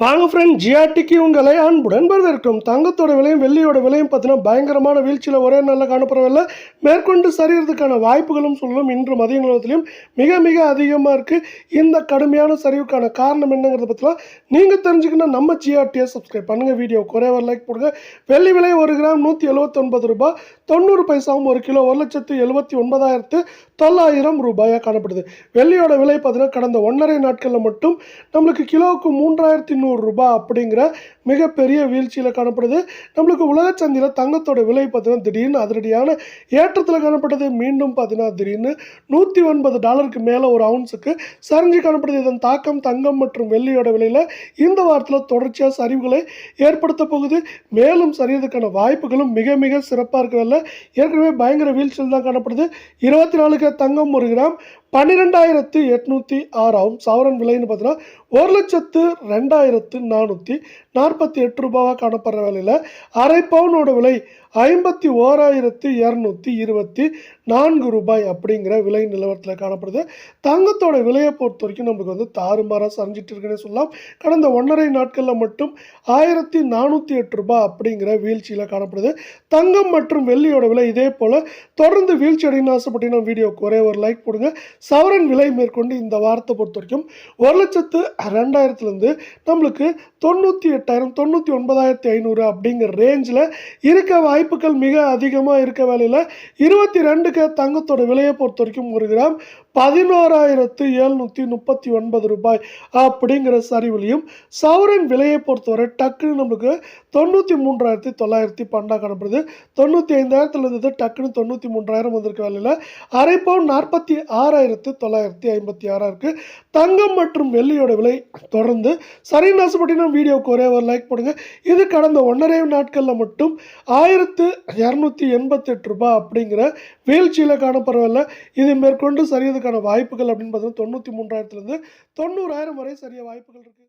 வாங்க ஃப்ரெண்ட் ஜிஆர்டிக்கு உங்களை அன்புடன் வரவேற்கும் தங்கத்தோட விலையும் வெள்ளியோட விலையும் பார்த்தீங்கன்னா பயங்கரமான வீழ்ச்சியில் ஒரே நாளில் காணப்படவில்லை மேற்கொண்டு சரியறதுக்கான வாய்ப்புகளும் சொல்லணும் இன்று மதிய நிலத்திலையும் மிக மிக அதிகமாக இருக்குது இந்த கடுமையான சரிவுக்கான காரணம் என்னங்கிறத பற்றிலாம் நீங்கள் தெரிஞ்சுக்கணும். நம்ம ஜிஆர்டியை சப்ஸ்கிரைப் பண்ணுங்கள் வீடியோ குறைய ஒரு லைக் போடுங்க. வெள்ளி விலை ஒரு கிராம் நூற்றி எழுபத்தொன்பது ரூபாய். தொண்ணூறு பைசாவும் ஒரு கிலோ ஒரு லட்சத்து எழுபத்தி ஒன்பதாயிரத்து தொள்ளாயிரம் ரூபாயாக காணப்படுது. வெள்ளியோட விலை பார்த்தீங்கன்னா கடந்த ஒன்றரை நாட்களில் மட்டும் நம்மளுக்கு கிலோவுக்கு மூன்றாயிரத்தி நூறு ரூபாய் அப்படிங்கிற மிகப்பெரிய வீழ்ச்சியில் காணப்படுது. நம்மளுக்கு உலக சந்தையில் தங்கத்தோட விலை பார்த்தீங்கன்னா திடீர்னு அதிரடியான ஏற்றத்தில் காணப்பட்டது. மீண்டும் பார்த்தீங்கன்னா திடீர்னு நூற்றி ஒன்பது டாலருக்கு மேலே ஒரு அவுன்ஸுக்கு சரிஞ்சு காணப்படுது. இதன் தாக்கம் தங்கம் மற்றும் வெள்ளியோட விலையில் இந்த வாரத்தில் தொடர்ச்சியாக சரிவுகளை ஏற்படுத்த போகுது. மேலும் சரியதுக்கான வாய்ப்புகளும் மிக மிக சிறப்பாக இருக்கிறதில்ல ஏற்கனவே பயங்கர வீழ்ச்சியில் தான் காணப்படுது. இருபத்தி நாலுக்கு தங்கம் ஒரு கிராம் பன்னிரெண்டாயிரத்து எட்நூற்றி ஆறாவும் சவரன் விலைன்னு பார்த்தீங்கன்னா ஒரு லட்சத்து ரெண்டாயிரத்து ஆயிரத்து நானூற்றி நாற்பத்தி எட்டு ரூபாவாக காணப்படுற விலையில் அரை பவுனோட விலை ஐம்பத்தி ஓராயிரத்து இரநூத்தி இருபத்தி நான்கு ரூபாய் அப்படிங்கிற விலை நிலவரத்தில் காணப்படுது. தங்கத்தோட விலையை பொறுத்த வரைக்கும் நம்மளுக்கு வந்து தாறுமாறாக சரிஞ்சிட்டு இருக்குன்னு சொல்லலாம். கடந்த ஒன்றரை நாட்களில் மட்டும் ஆயிரத்தி நானூற்றி எட்டு ரூபாய் அப்படிங்கிற வீழ்ச்சியில் காணப்படுது. தங்கம் மற்றும் வெள்ளியோட விலை இதே போல் தொடர்ந்து வீழ்ச்சி அடையணும்னு ஆசைப்பட்டீங்கன்னா வீடியோக்கு ஒரே ஒரு லைக் போடுங்க. சவரன் விலை மேற்கொண்டு இந்த வாரத்தை பொறுத்த வரைக்கும் ஒரு லட்சத்து ரெண்டாயிரத்துலேருந்து நம்மளுக்கு தொண்ணூற்றி எட்டாயிரம் தொண்ணூற்றி ஒன்பதாயிரத்தி ஐநூறு அப்படிங்கிற ரேஞ்சில் இருக்க வாய்ப்புகள் மிக அதிகமாக இருக்க வேலையில் இருபத்தி ரெண்டுக்கு தங்கத்தோட விலையை பொறுத்த வரைக்கும் ஒரு கிராம் பதினோராயிரத்து எழுநூற்றி முப்பத்தி ஒன்பது ரூபாய். அப்படிங்கிற சரிவிலையும் சவரன் விலையை பொறுத்தவரை டக்குன்னு நம்மளுக்கு தொண்ணூற்றி மூன்றாயிரத்தி தொள்ளாயிரத்தி பன்னெண்டாக காணப்படுது. தொண்ணூற்றி ஐந்தாயிரத்தில் இருந்தது டக்குன்னு தொண்ணூற்றி மூன்றாயிரம் வந்திருக்க வேலையில். அரை பவுன் நாற்பத்தி ஆறாயிரத்து தொள்ளாயிரத்தி ஐம்பத்தி ஆறாக இருக்குது தங்கம் மற்றும் வெள்ளியோட விலை தொடர்ந்து சரின்னு ஆசைப்பட்டீங்கன்னா வீடியோவுக்கு ஒரே ஒரு லைக் பண்ணுங்க இது கடந்த ஒன்றரை நாட்களில் மட்டும் ஆயிரத்து இரநூத்தி எண்பத்தெட்டு ரூபாய் அப்படிங்கிற வீழ்ச்சியில் காணப்படவில்லை. இது மேற்கொண்டு சரியதுக்கான வாய்ப்புகள் அப்படின்னு பார்த்தீங்கன்னா தொண்ணூற்றி மூன்றாயிரத்துலேருந்து தொண்ணூறாயிரம் வரை சரிய வாய்ப்புகள் இருக்குது